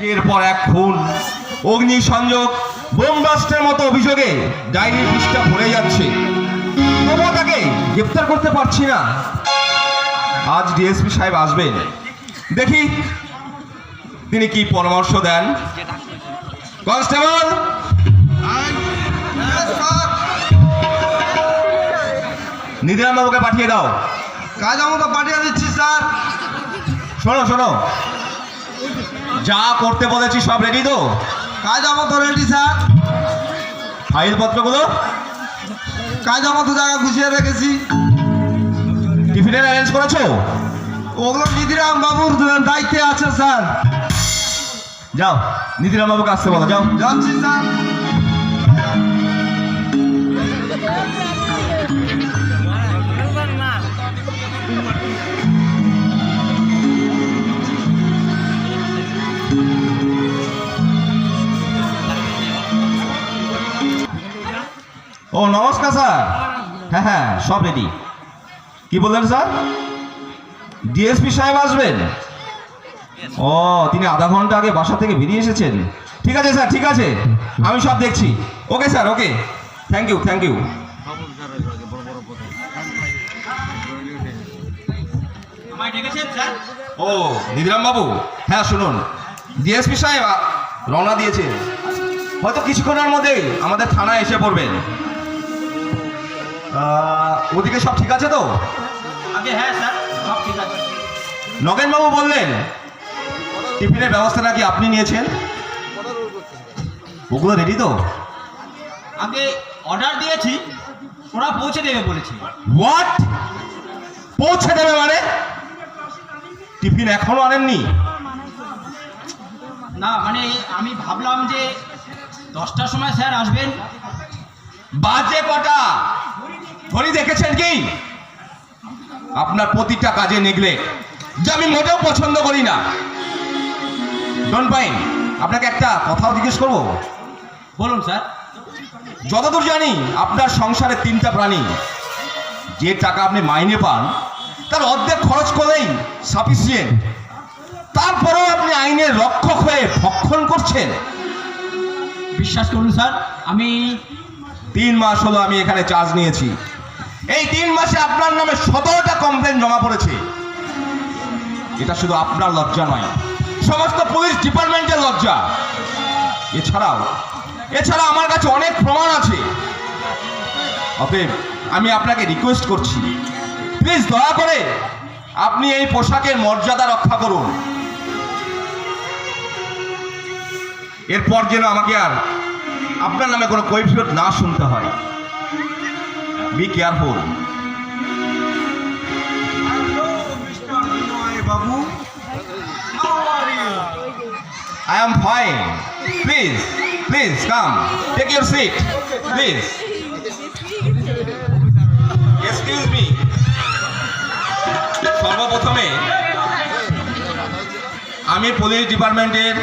এর পর এক খুন। অগ্নি সংযোগ বোমবাস্টের মতো অভিযোগে ডায়েরি পৃষ্ঠা ভরে যাচ্ছে। তবুও তাকে গ্রেপ্তার করতে পারছি না। আজ ডিএসপি সাহেব আসবেন। দেখি তিনি কি পরামর্শ দেন। কনস্টেবল! নিধিরাম বাবুকে পাঠিয়ে দাও। কাজ আমাকে পাঠিয়ে দিচ্ছি স্যার। শোনো শোনো। যা করতে বলেছি সব রেডি তো? কাজ আমাকে রেডি স্যার ফাইলপত্রগুলো কাজ আমাকে জায়গা গুছিয়ে রেখেছি। টিফিনের অ্যারেঞ্জ করেছ? ওগুলো নিধিরাম বাবুর দায়িত্বে আছে স্যার যাও, নিধিরাম বাবুকে আসতে বলো, যাও। যাচ্ছি স্যার হ্যাঁ হ্যাঁ সব রেডি কি বললেন স্যার? ডিএসপি সাহেব আসবেন? ও, তিনি আধা ঘণ্টা আগে বাসা থেকে বেরিয়ে এসেছেন। ঠিক আছে স্যার, ঠিক আছে। আমি সব দেখছি। Okay sir okay thank you thank you ও, নিধিরাম বাবু। হ্যাঁ শুনুন। ডিএসপি সাহেব, রওনা দিয়েছে হয়তো কিছুক্ষণের মধ্যেই আমাদের থানায় এসে পড়বেন। ওদিকে সব ঠিক আছে তো? আগে হ্যাঁ স্যার সব ঠিক আছে। নগেন বাবু বললেন টিফিনের ব্যবস্থা নাকি আপনি নিয়েছেন? ওগুলো রেডি তো? আগে অর্ডার দিয়েছি ওরা পৌঁছে দেবে বলেছি। হোয়াট পৌঁছে দেবে মানে? টিফিন এখনও আনেননি? না মানে আমি ভাবলাম যে দশটার সময় স্যার আসবেন। বাজে কটা? ঘড়ি দেখেছেন কি? আপনার প্রতিটা কাজে নেগলে। যা আমি মোটেও পছন্দ করি না। ডন পাইন, আপনাকে একটা কথাও জিজ্ঞেস করব? বলুন স্যার। যতদূর জানি, আপনার সংসারে তিনটা প্রাণী। যে টাকা আপনি মাইনে পান, তার অর্ধেক খরচ করেই সাফিসিয়েন্ট তারপরেও আপনি আইনের রক্ষক হয়ে ভক্ষণ করছেন। বিশ্বাস করুন স্যার, আমি তিন মাস হলো আমি এখানে চার্জ নিয়েছি। এই তিন মাসে আপনার নামে সতেরোটা কমপ্লেন জমা পড়েছে। এটা শুধু আপনার লজ্জা নয়, সমস্ত পুলিশ ডিপার্টমেন্টের লজ্জা। এছাড়াও, এছাড়া আমার কাছে অনেক প্রমাণ আছে। অতএব আমি আপনাকে রিকোয়েস্ট করছি প্লিজ দয়া করে আপনি এই পোশাকের মর্যাদা রক্ষা করুন। এরপর যেন আমাকে আর আপনার নামে কোনো কৈফিয়ত না শুনতে হয়। Be careful I am fine. Please, please come. Take your seat. Please. Excuse me. সর্বপ্রথমে আমি পুলিশ ডিপার্টমেন্টের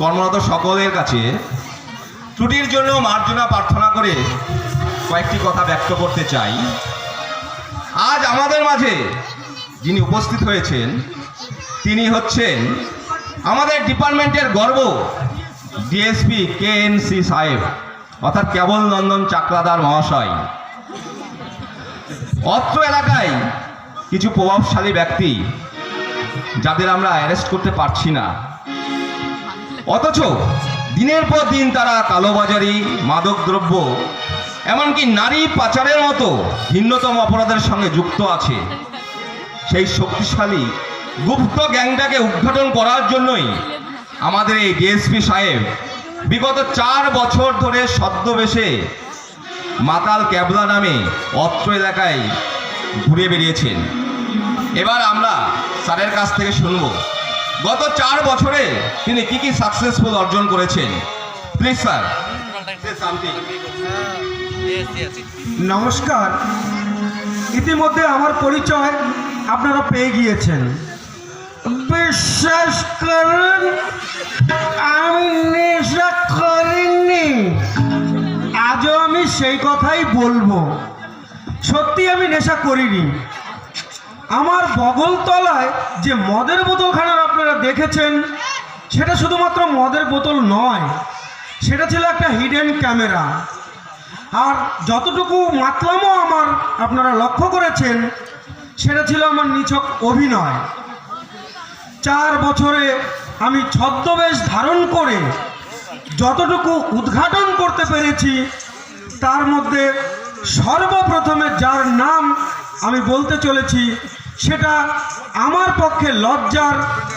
কর্মরত সকলের কাছে ত্রুটির জন্য মার্জনা প্রার্থনা করে কয়েকটি কথা ব্যক্ত করতে চাই। আজ আমাদের মাঝে যিনি উপস্থিত হয়েছেন, তিনি হচ্ছেন আমাদের ডিপার্টমেন্টের গর্ব ডিএসপি কে এন সি সাহেব, অর্থাৎ কেবল নন্দন চাকরাদার মহাশয়। অত্র এলাকায় কিছু প্রভাবশালী ব্যক্তি যাদের আমরা অ্যারেস্ট করতে পারছি না। অথচ দিনের পর দিন তারা কালোবাজারি, মাদকদ্রব্য এমনকি নারী পাচারের মতো ভিন্নতম অপরাধের সঙ্গে যুক্ত আছে। সেই শক্তিশালী গুপ্ত গ্যাংটাকে উদ্ঘাটন করার জন্যই আমাদের এই ডিএসপি সাহেব বিগত চার বছর ধরে ছদ্মবেশে মাতাল ক্যাবলা নামে অত্র এলাকায় ঘুরে বেরিয়েছেন এবার আমরা স্যারের কাছ থেকে শুনব গত চার বছরে তিনি কি কি সাকসেসফুল অর্জন করেছেন? প্লিজ স্যার নমস্কার। ইতিমধ্যে আমার পরিচয় আপনারা পেয়ে গিয়েছেন। বিশ্বাস করুন, আমি নেশা করিনি। আজও আমি সেই কথাই বলব। সত্যি আমি নেশা করিনি। আমার বগলতলায় যে মদের বোতলখানার আপনারা দেখেছেন, সেটা শুধুমাত্র মদের বোতল নয়, সেটা ছিল একটা হিডেন ক্যামেরা আর যতটুকু মাতলামও আমার আপনারা লক্ষ্য করেছেন, সেটা ছিল আমার নিছক অভিনয়। চার বছরে আমি ছদ্মবেশ ধারণ করে যতটুকু উদ্ঘাটন করতে পেরেছি, তার মধ্যে সর্বপ্রথমে যার নাম আমি বলতে চলেছি, সেটা আমার পক্ষে লজ্জার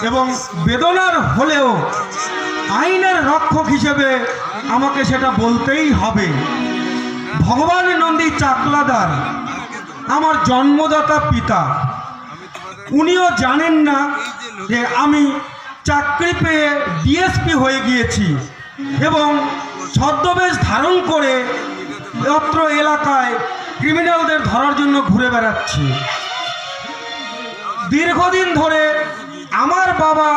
এবং বেদনার হলেও আইনের রক্ষক হিসেবে আমাকে সেটা বলতেই হবে। ভগবান নন্দী চাকলাদার, আমার জন্মদাতা পিতা। উনিও জানেন না যে আমি চাকরি পেয়ে ডিএসপি হয়ে গিয়েছি এবং ছদ্মবেশ ধারণ করে অত্র এলাকায় ক্রিমিনালদের ধরার জন্য ঘুরে বেড়াচ্ছি। দীর্ঘদিন ধরে আমার বাবা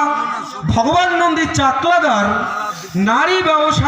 ভগবান নন্দী চাকলাদার, নারী ব্যবসা